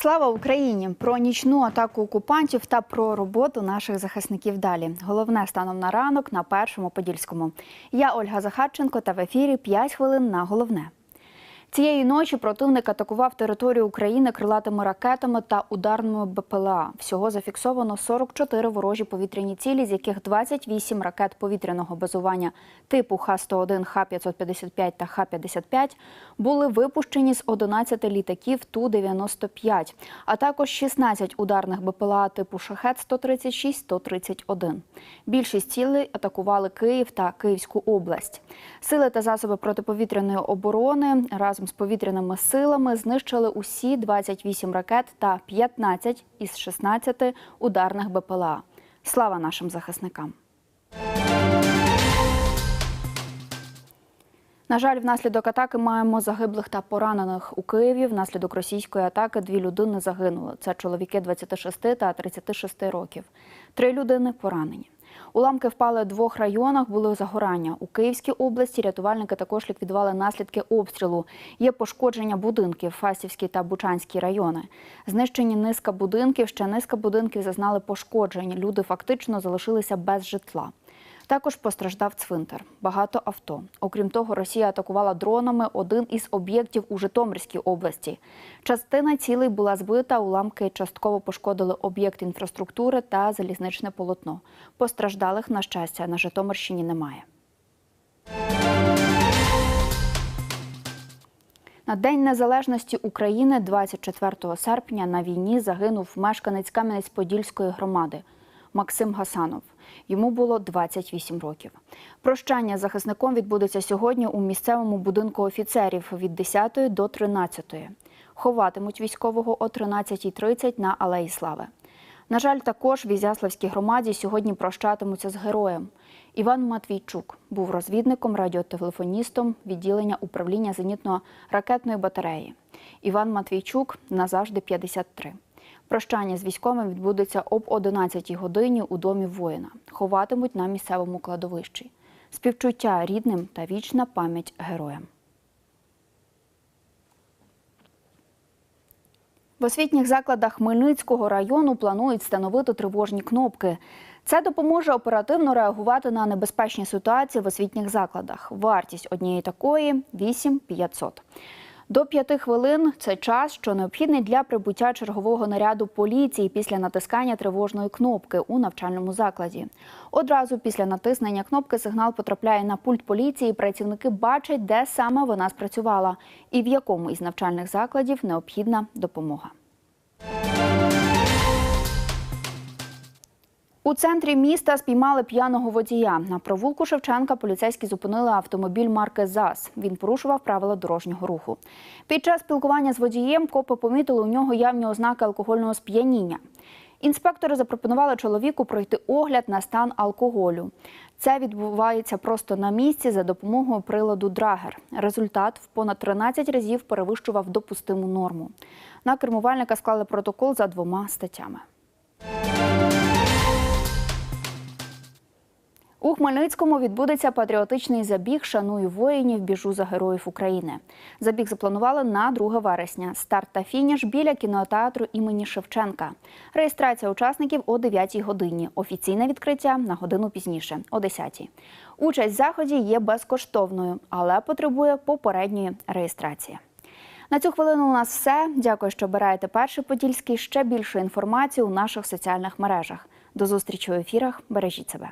Слава Україні! Про нічну атаку окупантів та про роботу наших захисників далі. Головне станом на ранок на першому подільському. Я Ольга Захарченко та в ефірі 5 хвилин на головне. Цієї ночі противник атакував територію України крилатими ракетами та ударними БПЛА. Всього зафіксовано 44 ворожі повітряні цілі, з яких 28 ракет повітряного базування типу Х-101, Х-555 та Х-55 були випущені з 11 літаків Ту-95, а також 16 ударних БПЛА типу Шахет-136-131. Більшість цілей атакували Київ та Київську область. Сили та засоби протиповітряної оборони разом з повітряними силами знищили усі 28 ракет та 15 із 16 ударних БПЛА. Слава нашим захисникам! На жаль, внаслідок атаки маємо загиблих та поранених у Києві. Внаслідок російської атаки дві людини загинули. Це чоловіки 26 та 36 років. Три людини поранені. Уламки впали в двох районах, були загорання. У Київській області рятувальники також ліквідували наслідки обстрілу. Є пошкодження будинків Фасівській та Бучанський райони. Знищені низка будинків, ще низка будинків зазнали пошкоджень. Люди фактично залишилися без житла. Також постраждав цвинтар, багато авто. Окрім того, Росія атакувала дронами один із об'єктів у Житомирській області. Частина цілей була збита, уламки частково пошкодили об'єкт інфраструктури та залізничне полотно. Постраждалих, на щастя, на Житомирщині немає. На День Незалежності України, 24 серпня, на війні загинув мешканець Кам'янець-Подільської громади Максим Гасанов. Йому було 28 років. Прощання з захисником відбудеться сьогодні у місцевому будинку офіцерів від 10 до 13. Ховатимуть військового о 13.30 на Алеї Слави. На жаль, також в Ізяславській громаді сьогодні прощатимуться з героєм. Іван Матвійчук був розвідником, радіотелефоністом відділення управління зенітно-ракетної батареї. Іван Матвійчук назавжди 53. Прощання з військовим відбудеться об 11 годині у домі воїна. Ховатимуть на місцевому кладовищі. Співчуття рідним та вічна пам'ять героям. В освітніх закладах Хмельницького району планують встановити тривожні кнопки. Це допоможе оперативно реагувати на небезпечні ситуації в освітніх закладах. Вартість однієї такої 8500. До п'яти хвилин це час, що необхідний для прибуття чергового наряду поліції після натискання тривожної кнопки у навчальному закладі. Одразу після натиснення кнопки сигнал потрапляє на пульт поліції. Працівники бачать, де саме вона спрацювала і в якому із навчальних закладів необхідна допомога. У центрі міста спіймали п'яного водія. На провулку Шевченка поліцейські зупинили автомобіль марки ЗАЗ. Він порушував правила дорожнього руху. Під час спілкування з водієм копи помітили у нього явні ознаки алкогольного сп'яніння. Інспектори запропонували чоловіку пройти огляд на стан алкоголю. Це відбувається просто на місці за допомогою приладу Драгер. Результат в понад 13 разів перевищував допустиму норму. На кермувальника склали протокол за двома статтями. Хмельницькому відбудеться патріотичний забіг Шаную воїнів, біжу за героїв України. Забіг запланували на 2 вересня. Старт та фініш біля кінотеатру імені Шевченка. Реєстрація учасників о 9 годині. Офіційне відкриття на годину пізніше, о 10. Участь в заході є безкоштовною, але потребує попередньої реєстрації. На цю хвилину у нас все. Дякую, що обираєте перший подільський. Ще більше інформації у наших соціальних мережах. До зустрічі у ефірах. Бережіть себе.